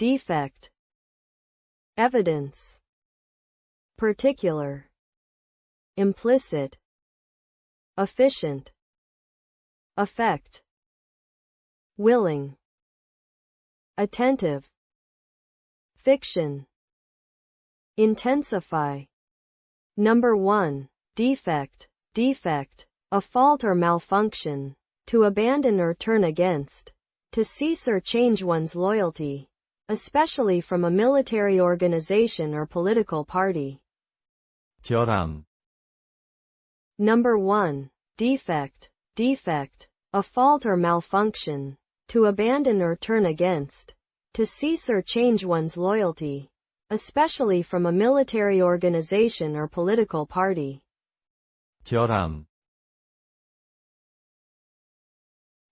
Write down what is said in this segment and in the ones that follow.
defect, evidence, particular, implicit, efficient, effect, willing, attentive, fiction, intensify. Number 1. Defect, defect, a fault or malfunction, to abandon or turn against, to cease or change one's loyalty, especially from a military organization or political party. 결함, Number 1. Defect, defect, a fault or malfunction, to abandon or turn against, to cease or change one's loyalty, especially from a military organization or political party. 결함,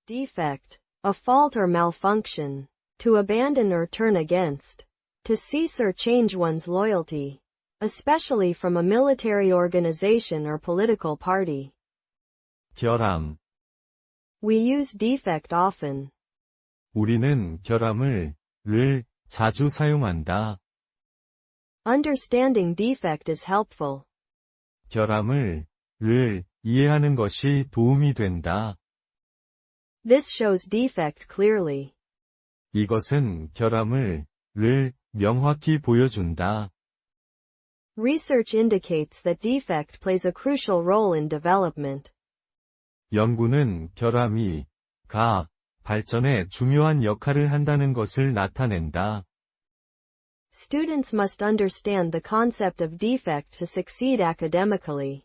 Defect, a fault or malfunction, to abandon or turn against, to cease or change one's loyalty, especially from a military organization or political party. 결함. We use defect often. 우리는 결함을 를 자주 사용한다. Understanding defect is helpful. 결함을 를 이해하는 것이 도움이 된다. This shows defect clearly. 이것은 결함을 를 명확히 보여준다. Research indicates that defect plays a crucial role in development. 연구는 결함이 가 발전에 중요한 역할을 한다는 것을 나타낸다. Students must understand the concept of defect to succeed academically.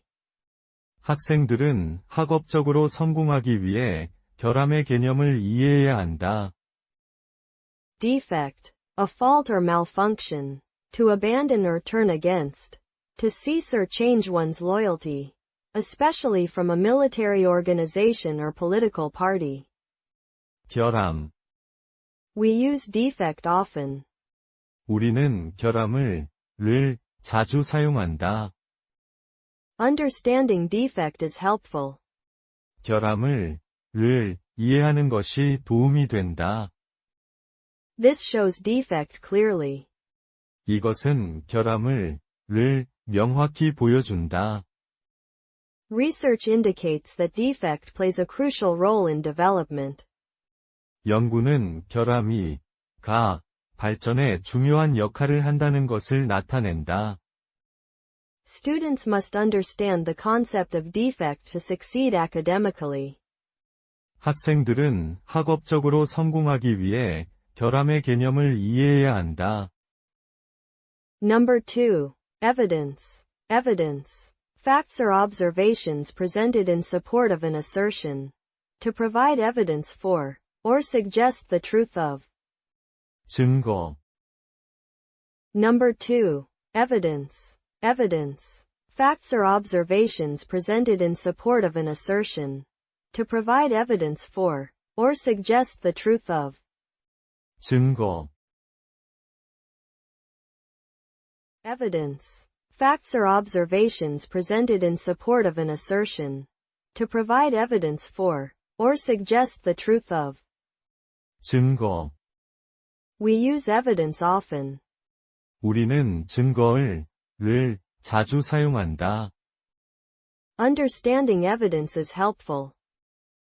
학생들은 학업적으로 성공하기 위해 결함의 개념을 이해해야 한다. Defect, a fault or malfunction, to abandon or turn against, to cease or change one's loyalty, especially from a military organization or political party. 결함. We use defect often. 우리는 결함을 를 자주 사용한다. Understanding defect is helpful. 결함을 를 이해하는 것이 도움이 된다. This shows defect clearly. 이것은 결함을 를 명확히 보여준다. Research indicates that defect plays a crucial role in development. 연구는 결함이 가 발전에 중요한 역할을 한다는 것을 나타낸다. Students must understand the concept of defect to succeed academically. 학생들은 학업적으로 성공하기 위해 결함의 개념을 이해해야 한다. Number 2. Evidence. Evidence. Facts or observations presented in support of an assertion. To provide evidence for, or suggest the truth of. 증거, Number 2. Evidence. Evidence. Facts or observations presented in support of an assertion. To provide evidence for, or suggest the truth of. 증거, Evidence. Facts or observations presented in support of an assertion. To provide evidence for, or suggest the truth of. 증거. We use evidence often. 우리는 증거를 를 자주 사용한다. Understanding evidence is helpful.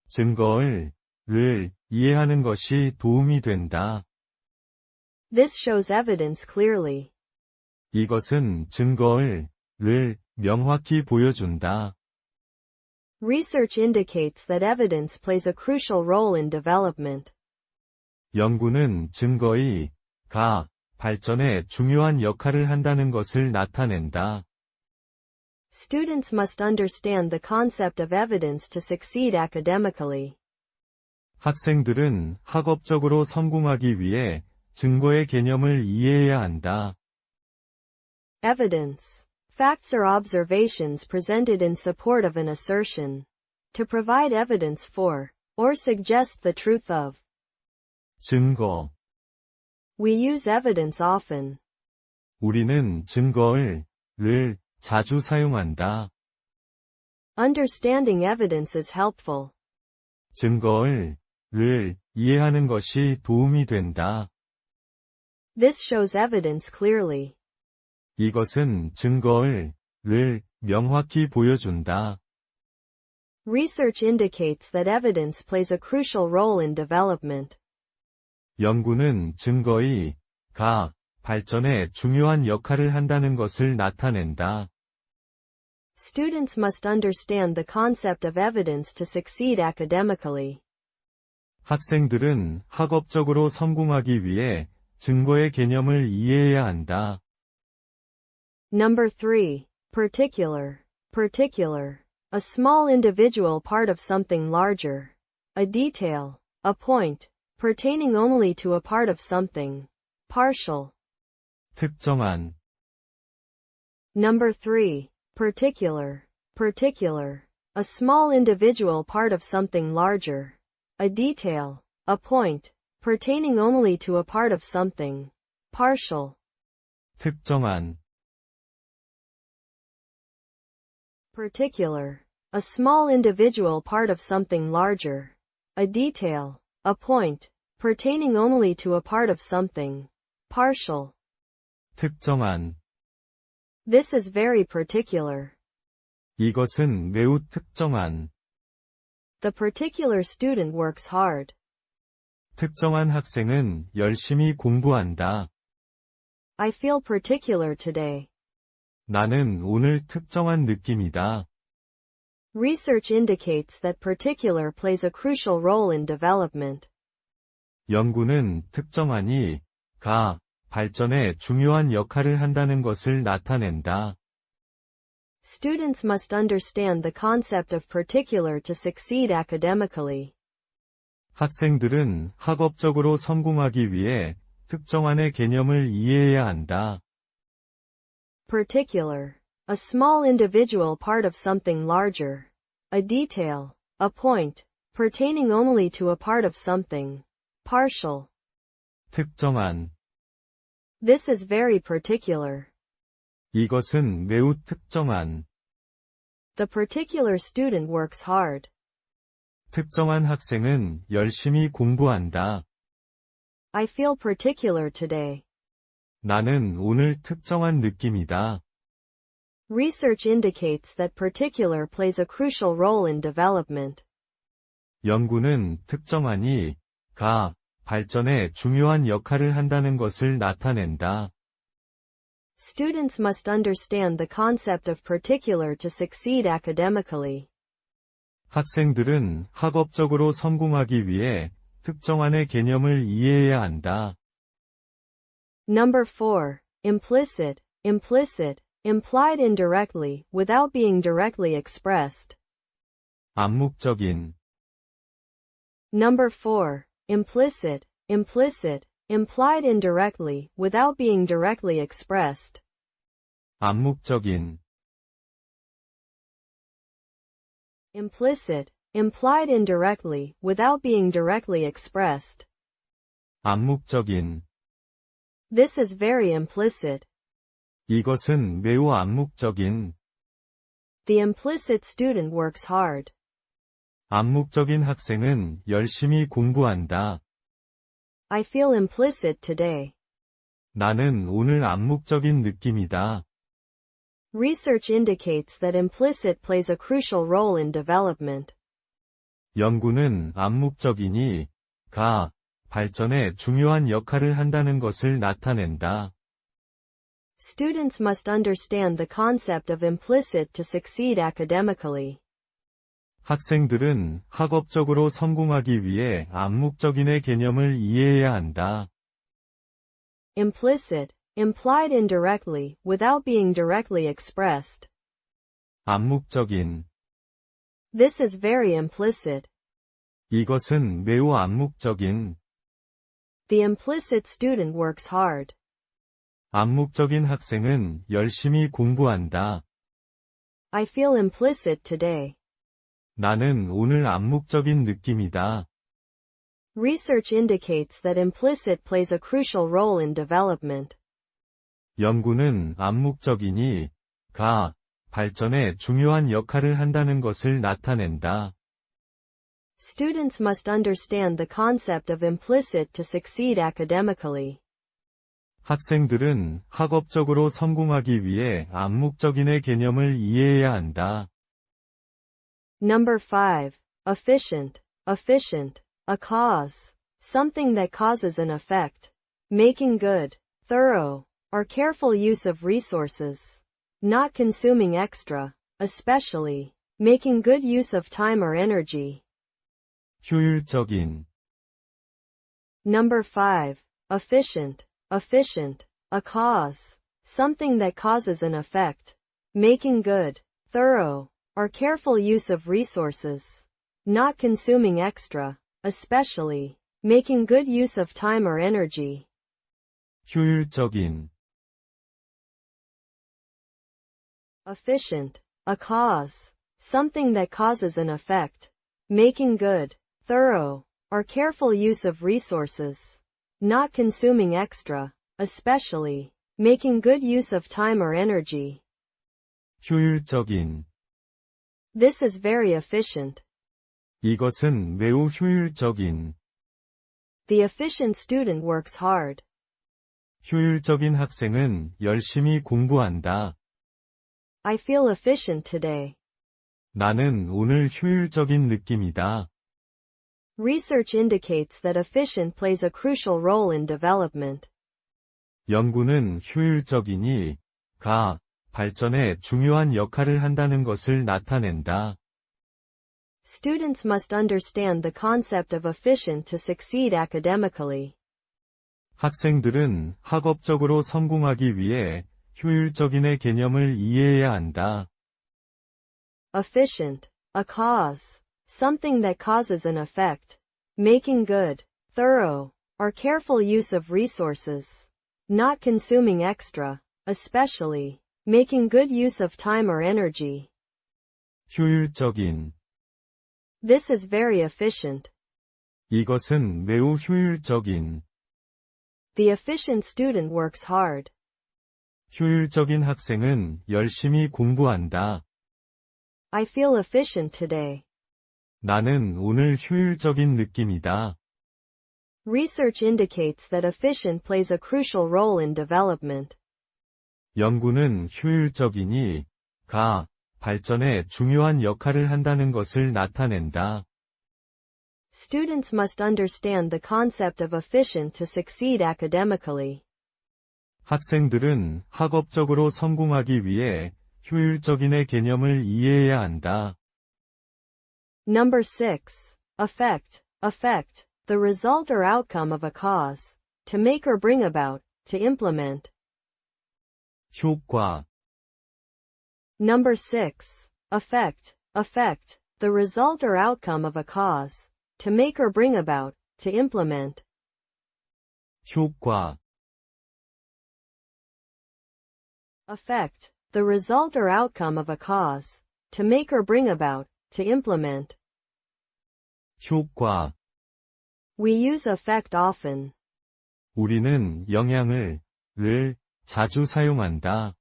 증거를 를 이해하는 것이 도움이 된다. This shows evidence clearly. 이것은 증거를 를 명확히 보여준다. Research indicates that evidence plays a crucial role in development. 연구는 증거의 가 발전에 중요한 역할을 한다는 것을 나타낸다. Students must understand the concept of evidence to succeed academically. 학생들은 학업적으로 성공하기 위해 증거의 개념을 이해해야 한다. Evidence. Facts or observations presented in support of an assertion. To provide evidence for, or suggest the truth of. 증거. We use evidence often. 우리는 증거를 를 자주 사용한다. Understanding evidence is helpful. 증거를 를 이해하는 것이 도움이 된다. This shows evidence clearly. 이것은 증거를, 를, 명확히 보여준다. Research indicates that evidence plays a crucial role in development. 연구는 증거의, 가, 발전에 중요한 역할을 한다는 것을 나타낸다. Students must understand the concept of evidence to succeed academically. 학생들은 학업적으로 성공하기 위해 증거의 개념을 이해해야 한다. Number 3. Particular. Particular. A small individual part of something larger. A detail. A point. Pertaining only to a part of something. Partial. 특정한, Number 3. Particular. Particular. A small individual part of something larger. A detail. A point. Pertaining only to a part of something. Partial. 특정한, Particular. A small individual part of something larger. A detail. A point. Pertaining only to a part of something. Partial. 특정한. This is very particular. 이것은 매우 특정한, The particular student works hard. 특정한 학생은 열심히 공부한다. I feel particular today. 나는 오늘 특정한 느낌이다. Research indicates that particular plays a crucial role in development. 연구는 특정한이, 가, 발전에 중요한 역할을 한다는 것을 나타낸다. Students must understand the concept of particular to succeed academically. 학생들은 학업적으로 성공하기 위해 특정한의 개념을 이해해야 한다. Particular. A small individual part of something larger. A detail. A point. Pertaining only to a part of something. Partial. 특정한, This is very particular. 이것은 매우 특정한, The particular student works hard. 특정한 학생은 열심히 공부한다. I feel particular today. 나는 오늘 특정한 느낌이다. Research indicates that particular plays a crucial role in development. 연구는 특정한이, 가, 발전에 중요한 역할을 한다는 것을 나타낸다. Students must understand the concept of particular to succeed academically. 학생들은 학업적으로 성공하기 위해 특정한의 개념을 이해해야 한다. Number 4. Implicit. Implicit. Implied indirectly, without being directly expressed. 암묵적인, Number 4. Implicit. Implicit. Implied indirectly, without being directly expressed. 암묵적인, Implicit. Implied indirectly, without being directly expressed. 암묵적인. This is very implicit. 이것은 매우 암묵적인, The implicit student works hard. 암묵적인 학생은 열심히 공부한다. I feel implicit today. 나는 오늘 암묵적인 느낌이다. Research indicates that implicit plays a crucial role in development. 연구는 암묵적이니, 가, 발전에 중요한 역할을 한다는 것을 나타낸다. Students must understand the concept of implicit to succeed academically. 학생들은 학업적으로 성공하기 위해 암묵적인의 개념을 이해해야 한다. Implicit, implied indirectly, without being directly expressed. 암묵적인, This is very implicit. 이것은 매우 암묵적인, The implicit student works hard. 암묵적인 학생은 열심히 공부한다. I feel implicit today. 나는 오늘 암묵적인 느낌이다. Research indicates that implicit plays a crucial role in development. 연구는 암묵적이니, 가, 발전에 중요한 역할을 한다는 것을 나타낸다. Students must understand the concept of implicit to succeed academically. 학생들은 학업적으로 성공하기 위해 암묵적인의 개념을 이해해야 한다. Number 5. Efficient. Efficient. A cause. Something that causes an effect. Making good. Thorough. Or careful use of resources. Not consuming extra. Especially. Making good use of time or energy. 효율적인, Number 5. Efficient. Efficient. A cause. Something that causes an effect. Making good. Thorough. Or careful use of resources. Not consuming extra. Especially. Making good use of time or energy. 효율적인, Efficient. A cause. Something that causes an effect. Making good. Thorough. Or careful use of resources. Not consuming extra. Especially. Making good use of time or energy. 효율적인. This is very efficient. 이것은 매우 효율적인, The efficient student works hard. 효율적인 학생은 열심히 공부한다. I feel efficient today. 나는 오늘 효율적인 느낌이다. Research indicates that efficient plays a crucial role in development. 연구는 효율적이니, 가, 발전에 중요한 역할을 한다는 것을 나타낸다. Students must understand the concept of efficient to succeed academically. 학생들은 학업적으로 성공하기 위해 효율적인의 개념을 이해해야 한다. Efficient. A cause. Something that causes an effect. Making good. Thorough. Or careful use of resources. Not consuming extra. Especially. Making good use of time or energy. 효율적인, This is very efficient. 이것은 매우 효율적인, The efficient student works hard. 효율적인 학생은 열심히 공부한다. I feel efficient today. 나는 오늘 효율적인 느낌이다. Research indicates that efficient plays a crucial role in development. 연구는 효율적이니, 가, 발전에 중요한 역할을 한다는 것을 나타낸다. Students must understand the concept of efficient to succeed academically. 학생들은 학업적으로 성공하기 위해 효율적인의 개념을 이해해야 한다. Number 6. Effect. Effect. The result or outcome of a cause. To make or bring about. To implement. 효과, Number 6. Effect. Effect. The result or outcome of a cause. To make or bring about. To implement. 효과, Effect. The result or outcome of a cause. To make or bring about. To implement. 효과. We use effect often. 우리는 영향을, 를, 자주 사용한다.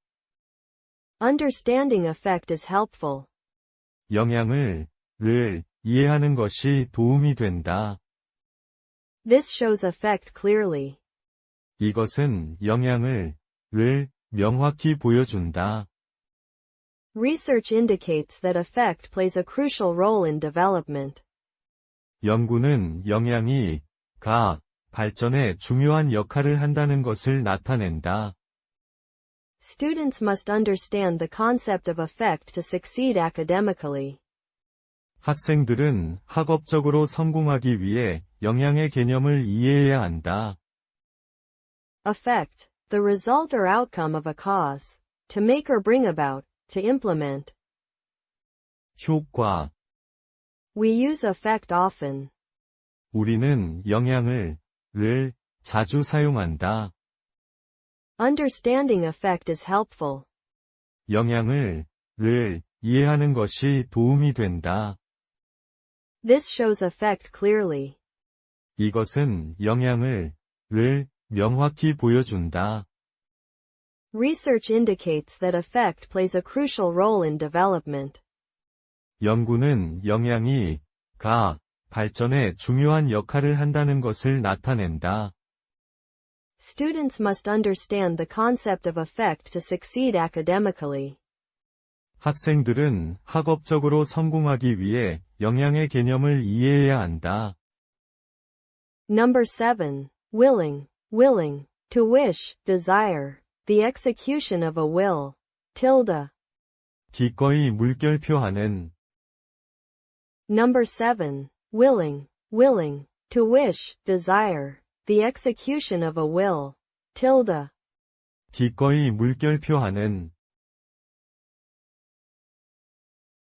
Understanding effect is helpful. 영향을, 를, 이해하는 것이 도움이 된다. This shows effect clearly. 이것은 영향을, 를, 명확히 보여준다. Research indicates that effect plays a crucial role in development. 연구는 영향이, 가, 발전에 중요한 역할을 한다는 것을 나타낸다. Students must understand the concept of effect to succeed academically. 학생들은 학업적으로 성공하기 위해 영향의 개념을 이해해야 한다. Effect. The result or outcome of a cause. To make or bring about. To implement. 효과. We use effect often. 우리는 영향을, 를, 자주 사용한다. Understanding effect is helpful. 영향을, 를, 이해하는 것이 도움이 된다. This shows effect clearly. 이것은 영향을, 를, 명확히 보여준다. Research indicates that effect plays a crucial role in development. 연구는 영향이, 가, 발전에 중요한 역할을 한다는 것을 나타낸다. Students must understand the concept of effect to succeed academically. 학생들은 학업적으로 성공하기 위해 영향의 개념을 이해해야 한다. Number 7. Willing, willing, to wish, desire, the execution of a will. Tilde. 기꺼이 물결표하는 Number 7. Willing, willing, to wish, desire, the execution of a will. Tilde. 기꺼이 물결표하는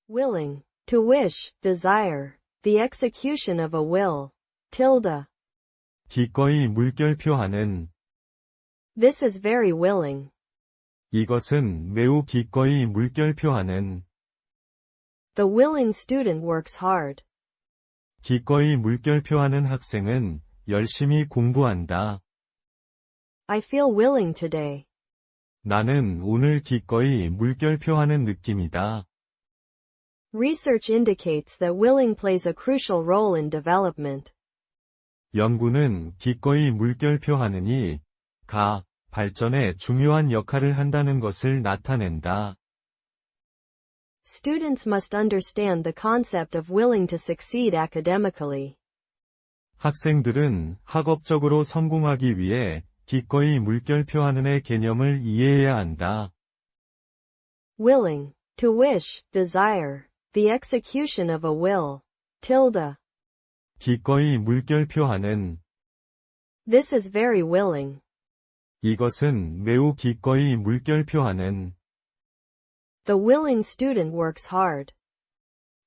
Willing, to wish, desire, the execution of a will. Tilde. 기꺼이 물결표하는 This is very willing. 이것은 매우 기꺼이 물결표하는 The willing student works hard. 기꺼이 물결표하는 학생은 열심히 공부한다. I feel willing today. 나는 오늘 기꺼이 물결표하는 느낌이다. Research indicates that willing plays a crucial role in development. 연구는 기꺼이 물결표하느니 가 발전에 중요한 역할을 한다는 것을 나타낸다. Students must understand the concept of willing to succeed academically. 학생들은 학업적으로 성공하기 위해 기꺼이 물결표하는의 개념을 이해해야 한다. Willing, to wish, desire, the execution of a will. Tilde. 기꺼이 물결표하는 This is very willing. 이것은 매우 기꺼이 물결표하는 The willing student works hard.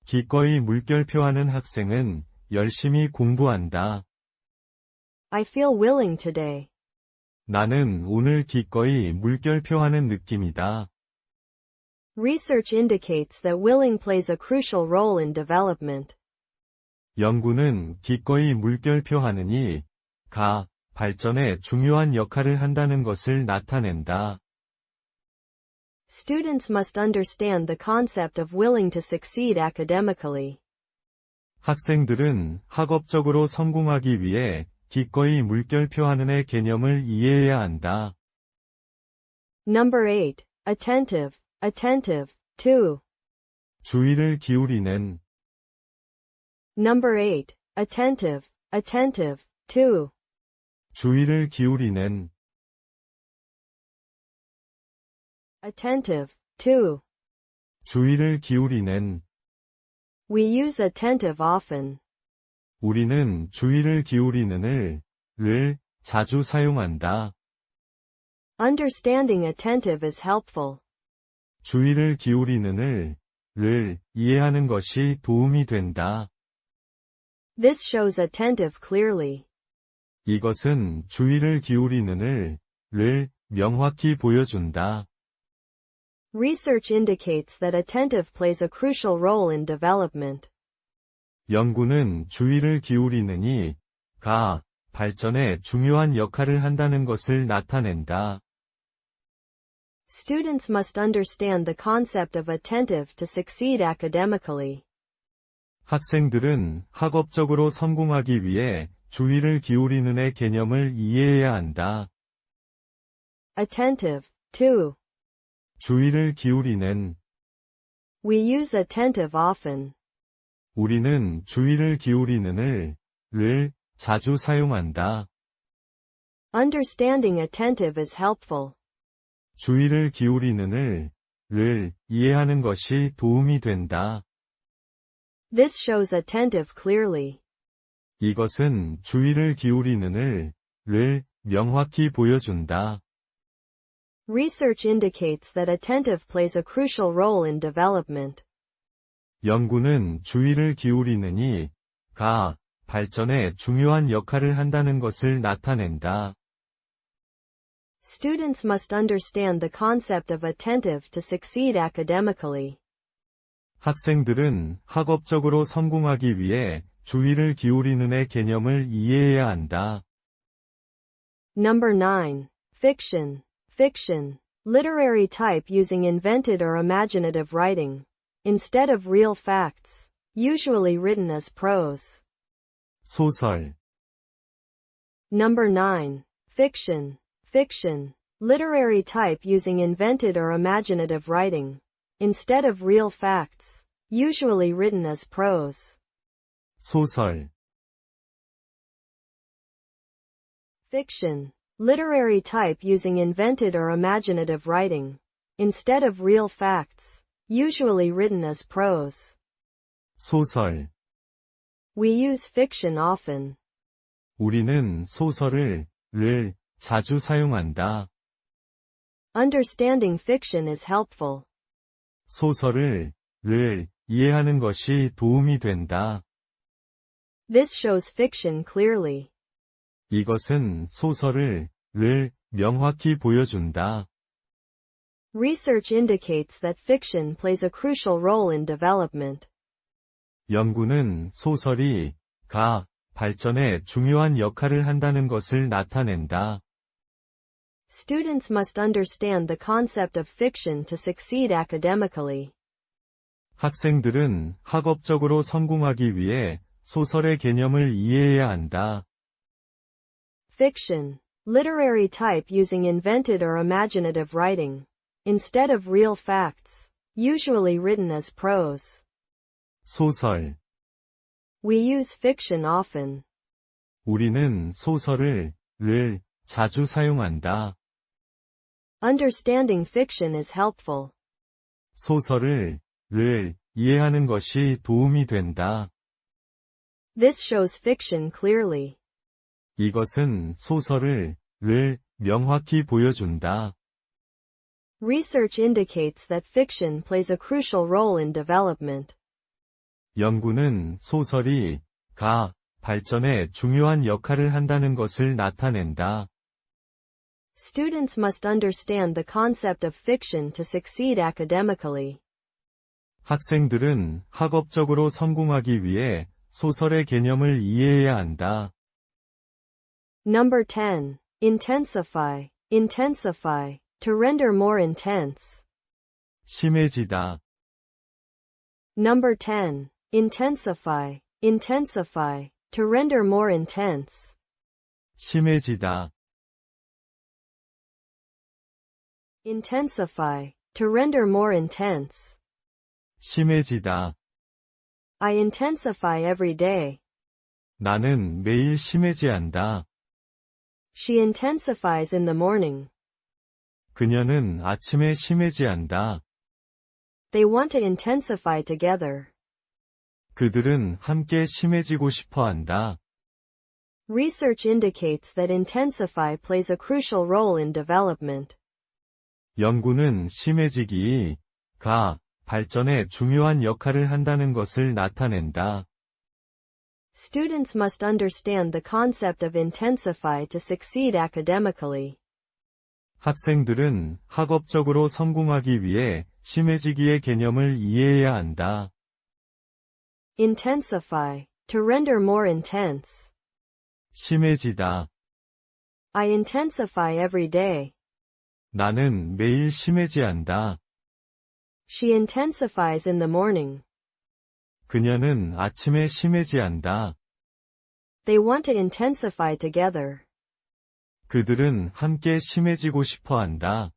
기꺼이 물결표하는 학생은 열심히 공부한다. I feel willing today. 나는 오늘 기꺼이 물결표하는 느낌이다. Research indicates that willing plays a crucial role in development. 연구는 기꺼이 물결표하느니 가 발전에 중요한 역할을 한다는 것을 나타낸다. Students must understand the concept of willing to succeed academically. 학생들은 학업적으로 성공하기 위해 기꺼이 물결표하는의 개념을 이해해야 한다. Number 8. Attentive, attentive, to. 주의를 기울이는 Number 8. Attentive, attentive, to. 주의를 기울이는 Attentive, to. 주의를 기울이는 We use attentive often. 우리는 주의를 기울이는을 를 자주 사용한다. Understanding attentive is helpful. 주의를 기울이는을 를 이해하는 것이 도움이 된다. This shows attentive clearly. 이것은 주의를 기울이는을 를 명확히 보여준다. Research indicates that attentive plays a crucial role in development. 연구는 주의를 기울이느니 가 발전에 중요한 역할을 한다는 것을 나타낸다. Students must understand the concept of attentive to succeed academically. 학생들은 학업적으로 성공하기 위해 주의를 기울이는 의 개념을 이해해야 한다. Attentive, to. 주의를 기울이는 We use attentive often. 우리는 주의를 기울이는을 를 자주 사용한다. Understanding attentive is helpful. 주의를 기울이는을 를 이해하는 것이 도움이 된다. This shows attentive clearly. 이것은 주의를 기울이는을 를 명확히 보여준다. Research indicates that attentive plays a crucial role in development. 연구는 주의를 기울이느니 가 발전에 중요한 역할을 한다는 것을 나타낸다. Students must understand the concept of attentive to succeed academically. 학생들은 학업적으로 성공하기 위해 주의를 기울이는의 개념을 이해해야 한다. Number 9. Fiction. Fiction. Literary type using invented or imaginative writing. Instead of real facts. Usually written as prose. 소설, Number 9. Fiction. Fiction. Literary type using invented or imaginative writing. Instead of real facts. Usually written as prose. 소설, Fiction. Literary type using invented or imaginative writing. Instead of real facts. Usually written as prose. 소설. We use fiction often. 우리는 소설을, 를, 자주 사용한다. Understanding fiction is helpful. 소설을, 를, 이해하는 것이 도움이 된다. This shows fiction clearly. 이것은 소설을, 를, 명확히 보여준다. Research indicates that fiction plays a crucial role in development. 연구는 소설이, 가, 발전에 중요한 역할을 한다는 것을 나타낸다. Students must understand the concept of fiction to succeed academically. 학생들은 학업적으로 성공하기 위해 소설의 개념을 이해해야 한다. Fiction. Literary type using invented or imaginative writing. Instead of real facts. Usually written as prose. 소설. We use fiction often. 우리는 소설을, 를, 자주 사용한다. Understanding fiction is helpful. 소설을, 를, 이해하는 것이 도움이 된다. This shows fiction clearly. 이것은 소설을, 를, 명확히 보여준다. Research indicates that fiction plays a crucial role in development. 연구는 소설이, 가, 발전에 중요한 역할을 한다는 것을 나타낸다. Students must understand the concept of fiction to succeed academically. 학생들은 학업적으로 성공하기 위해 소설의 개념을 이해해야 한다. Number 10. Intensify. Intensify. To render more intense. 심해지다, Number 10. Intensify. Intensify. To render more intense. 심해지다, Intensify. To render more intense. 심해지다. I intensify every day. 나는 매일 심해지한다. She intensifies in the morning. 그녀는 아침에 심해지한다. They want to intensify together. 그들은 함께 심해지고 싶어 한다. Research indicates that intensify plays a crucial role in development. 연구는 심해지기, 가, 발전에 중요한 역할을 한다는 것을 나타낸다. Students must understand the concept of intensify to succeed academically. 학생들은 학업적으로 성공하기 위해 심해지기의 개념을 이해해야 한다. Intensify. To render more intense. 심해지다. I intensify every day. 나는 매일 심해지한다. She intensifies in the morning. 그녀는 아침에 심해지한다. They want to intensify together. 그들은 함께 심해지고 싶어 한다.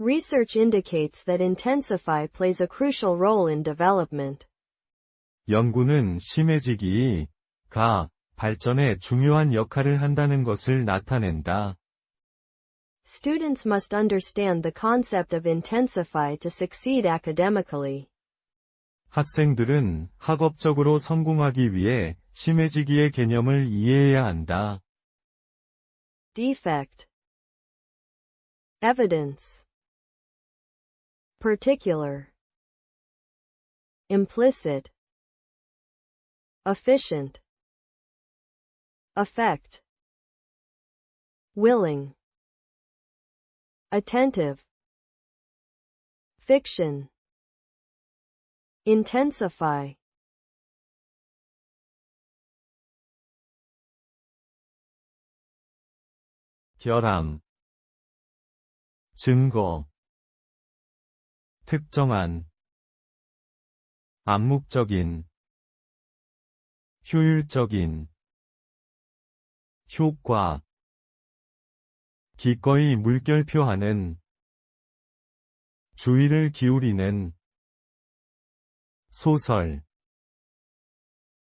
Research indicates that intensify plays a crucial role in development. 연구는 심해지기, 가, 발전에 중요한 역할을 한다는 것을 나타낸다. Students must understand the concept of intensify to succeed academically. 학생들은 학업적으로 성공하기 위해 심해지기의 개념을 이해해야 한다. Defect. Evidence. Particular. Implicit. Efficient. Effect. Willing. Attentive. Fiction. Intensify. 결함, 증거, 특정한, 암묵적인, 효율적인, 효과, 기꺼이 물결표하는 주의를 기울이는 소설.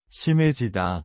심해지다